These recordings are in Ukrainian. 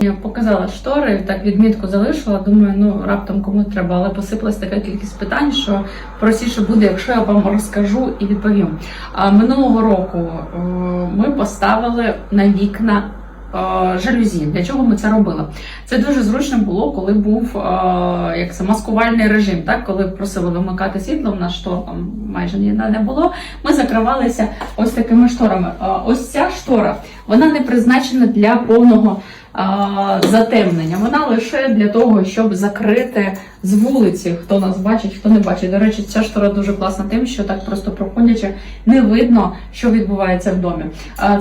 Я показала штори, так відмітку залишила. Думаю, ну раптом кому треба, але посипалась така кількість питань, що простіше буде, якщо я вам розкажу і відповім. А минулого року е, ми поставили на вікна. е, Жалюзі, для чого ми це робили? Це дуже зручно було, коли був е, як це маскувальний режим. Так, коли просили вимикати світло, в нас штор там майже ніде не було. Ми закривалися ось такими шторами. Ось ця штора вона не призначена для повного затемнення. Вона лише для того, щоб закрити з вулиці, хто нас бачить, хто не бачить. До речі, ця штора дуже класна тим, що так просто проходячи, не видно, що відбувається в домі.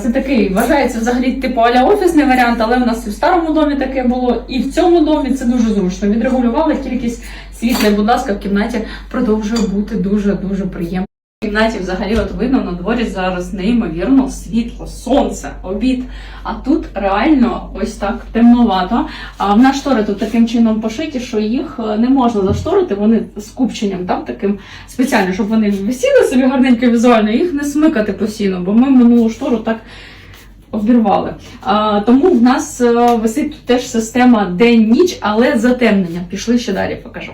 Це такий вважається взагалі типу аля офісний варіант, але в нас і в старому домі таке було, і в цьому домі це дуже зручно. Відрегулювали кількість світла. Будь ласка, в кімнаті продовжує бути дуже дуже приємно. Кімнаті взагалі от видно на дворі зараз неймовірно світло, сонце, обід. А тут реально ось так темновато. А в нас штори тут таким чином пошиті, що їх е, не можна зашторити. Вони з купченням, так, таким спеціально, щоб вони висіли собі гарненько візуально, їх не смикати постійно, бо ми минулу штору так. Обірвали. А, тому в нас е, висить тут теж система день-ніч, але затемнення. Пішли ще далі, покажу.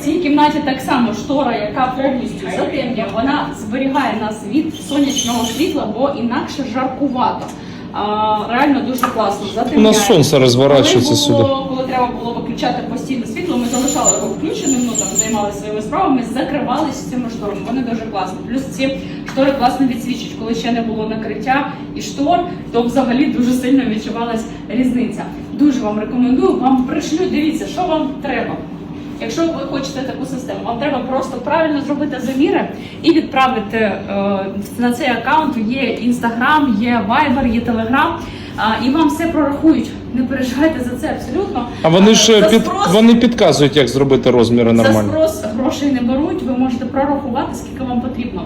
В цій кімнаті так само штора, яка повністю затемнює, вона зберігає нас від сонячного світла, бо інакше жаркувато. А, реально дуже класно. У Затемняє. нас сонце розворачується сюди. Коли треба було виключати постійне світло, ми залишали його включеним, ну там займалися своїми справами, закривалися цими шторами. Вони дуже класні. Плюс ці штори класно відсвічують. Коли ще не було накриття і штор, то взагалі дуже сильно відчувалась різниця. Дуже вам рекомендую. Вам пришлю. Дивіться, що вам треба. Якщо ви хочете таку систему, вам треба просто правильно зробити заміри і відправити е, на цей аккаунт. Є інстаграм, є вайбер, є телеграм, і вам все прорахують. Не переживайте за це абсолютно. А вони Е, ж за під спрос- вони підказують, як зробити розміри за спрос грошей не беруть, ви можете прорахувати, скільки вам потрібно.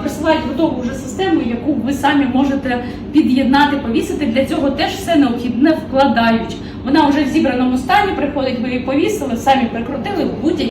Присилають готову вже систему, яку ви самі можете під'єднати, повісити. Для цього теж все необхідне вкладають. Вона вже в зібраному стані приходить, ви її повісили, самі прикрутили в будь